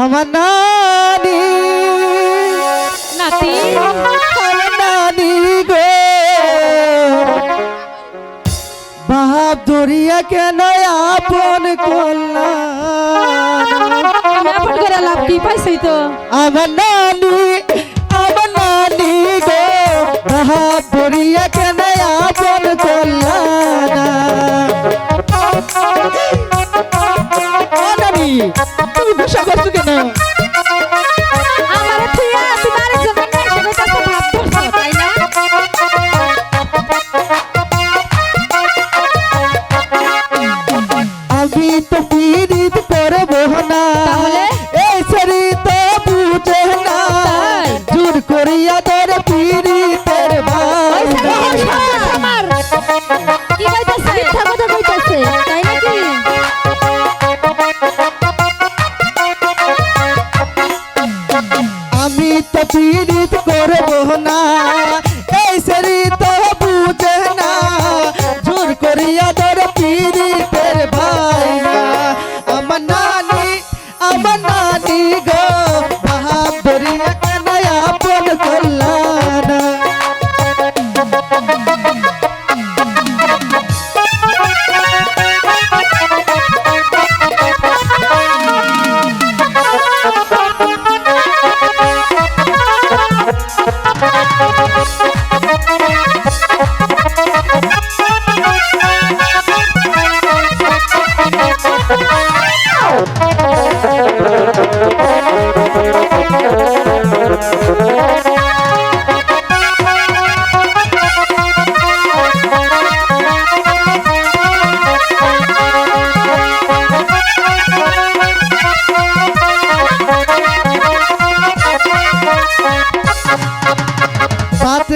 আমার নানি। নাতি? নানি গো। বাপ দরিয়া কেন আপন করলাম? আপন করে লাভ কি পাইছই তো? আমার নানি আমার নানি গো। বাপ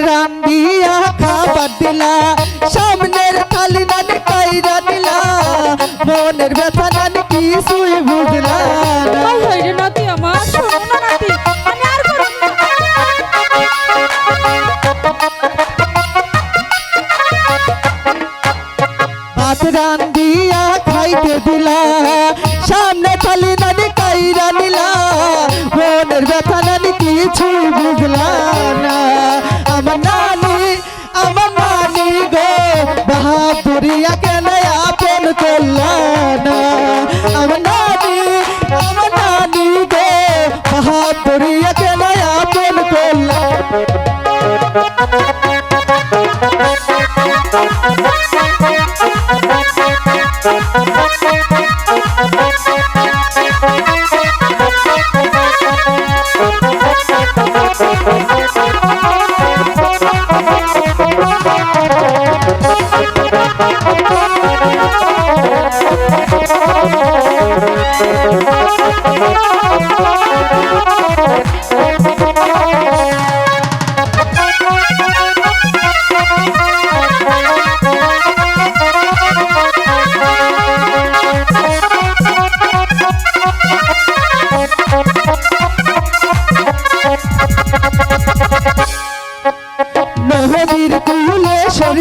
ভাত রান্ধিয়া খাবার দিলা সামনের থালি নানি কাইরা দিলা মনের ব্যথা নানি কিছুই বুঝলা নাতি আমার নাতি আমি আর করব না ভাত খাইতে দিলা বাহাদুরিয়া কেন আপন করলা নদীর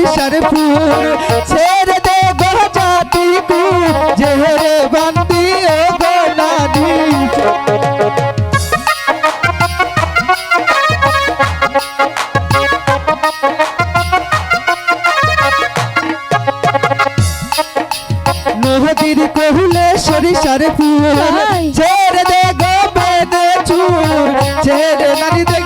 কিশোরপুর ছেড়ে দে গো জাতিকু জেহরে বান্দি ও গো নাদি নদীর কহুলে সরিষার ফুল। ছেড়ে দে গো ছেড়ে নারী দে